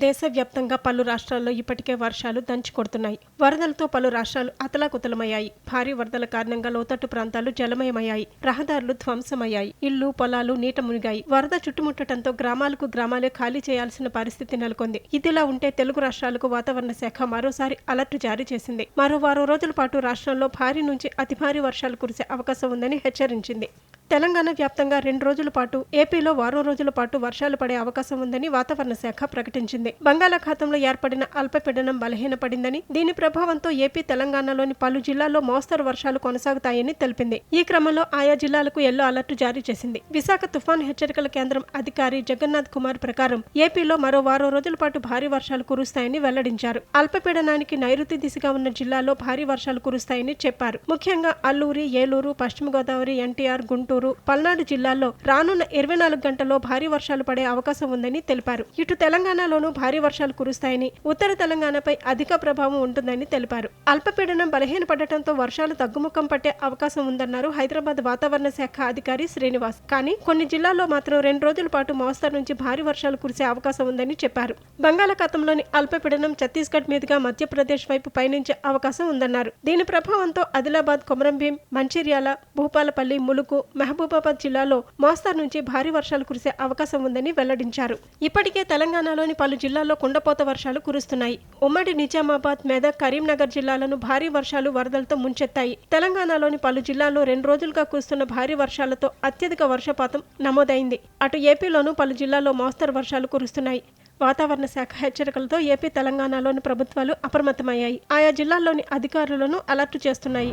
దేశవ్యాప్తంగా పలు రాష్ట్రాల్లో ఇప్పటికే వర్షాలు దంచి కొడుతున్నాయి. వరదలతో పలు రాష్ట్రాలు అతలాకుతలమయ్యాయి. భారీ వరదల కారణంగా లోతట్టు ప్రాంతాలు జలమయమయ్యాయి. రహదారులు ధ్వంసమయ్యాయి. ఇళ్ళు పొలాలు నీట మునిగాయి. వరద చుట్టుముట్టడంతో గ్రామాలకు గ్రామాలే ఖాళీ చేయాల్సిన పరిస్థితి నెలకొంది. ఇదిలా ఉంటే తెలుగు రాష్ట్రాలకు వాతావరణ శాఖ మరోసారి అలర్ట్ జారీ చేసింది. మరో వారం రోజుల పాటు రాష్ట్రంలో భారీ నుంచి అతి భారీ వర్షాలు కురిసే అవకాశం ఉందని హెచ్చరించింది. తెలంగాణ వ్యాప్తంగా రెండు రోజుల పాటు ఏపీలో వారం రోజుల పాటు వర్షాలు పడే అవకాశం ఉందని వాతావరణ శాఖ ప్రకటించింది. బంగాళాఖాతంలో ఏర్పడిన అల్పపీడనం బలహీనపడిందని దీని ప్రభావంతో ఏపీ తెలంగాణలోని పలు జిల్లాల్లో మోస్తరు వర్షాలు కొనసాగుతాయని తెలిపింది. ఈ క్రమంలో ఆయా జిల్లాలకు ఎల్లో అలర్ట్ జారీ చేసింది. విశాఖ తుఫాన్ హెచ్చరికల కేంద్రం అధికారి జగన్నాథ్ కుమార్ ప్రకారం ఏపీలో మరో వారం రోజుల పాటు భారీ వర్షాలు కురుస్తాయని వెల్లడించారు. అల్పపీడనానికి నైరుతి దిశగా ఉన్న జిల్లాల్లో భారీ వర్షాలు కురుస్తాయని చెప్పారు. ముఖ్యంగా అల్లూరి ఏలూరు పశ్చిమ గోదావరి ఎన్టీఆర్ గుంటూరు పల్నాడు జిల్లాల్లో రానున్న ఇరవై నాలుగు గంటల్లో భారీ వర్షాలు పడే అవకాశం ఉందని తెలిపారు. ఇటు తెలంగాణలోనూ భారీ వర్షాలు కురుస్తాయని ఉత్తర తెలంగాణపై అధిక ప్రభావం ఉంటుందని తెలిపారు. అల్పపీడనం బలహీనపడటంతో వర్షాలు తగ్గుముఖం పట్టే అవకాశం ఉందన్నారు హైదరాబాద్ వాతావరణ శాఖ అధికారి శ్రీనివాస్. కానీ కొన్ని జిల్లాల్లో మాత్రం రెండు రోజుల పాటు మోస్తరు నుంచి భారీ వర్షాలు కురిసే అవకాశం ఉందని చెప్పారు. బంగాళాఖాతంలోని అల్పపీడనం ఛత్తీస్గఢ్ మీదుగా మధ్యప్రదేశ్ వైపు పయనించే అవకాశం ఉందన్నారు. దీని ప్రభావంతో ఆదిలాబాద్ కొమరంభీం మంచిర్యాల భూపాలపల్లి ములుగు మహబూబాబాద్ జిల్లాలో మోస్తరు నుంచి భారీ వర్షాలు కురిసే అవకాశం ఉందని వెల్లడించారు. ఇప్పటికే తెలంగాణలోని పలు జిల్లాల్లో కుండపోత వర్షాలు కురుస్తున్నాయి. ఉమ్మడి నిజామాబాద్ మెదక్ కరీంనగర్ జిల్లాలను భారీ వర్షాలు వరదలతో ముంచెత్తాయి. తెలంగాణలోని పలు జిల్లాల్లో రెండు రోజులుగా కురుస్తున్న భారీ వర్షాలతో అత్యధిక వర్షపాతం నమోదైంది. అటు ఏపీలోనూ పలు జిల్లాల్లో మోస్తరు వర్షాలు కురుస్తున్నాయి. వాతావరణ శాఖ హెచ్చరికలతో ఏపీ తెలంగాణలోని ప్రభుత్వాలు అప్రమత్తమయ్యాయి. ఆయా జిల్లాల్లోని అధికారులను అలర్ట్ చేస్తున్నాయి.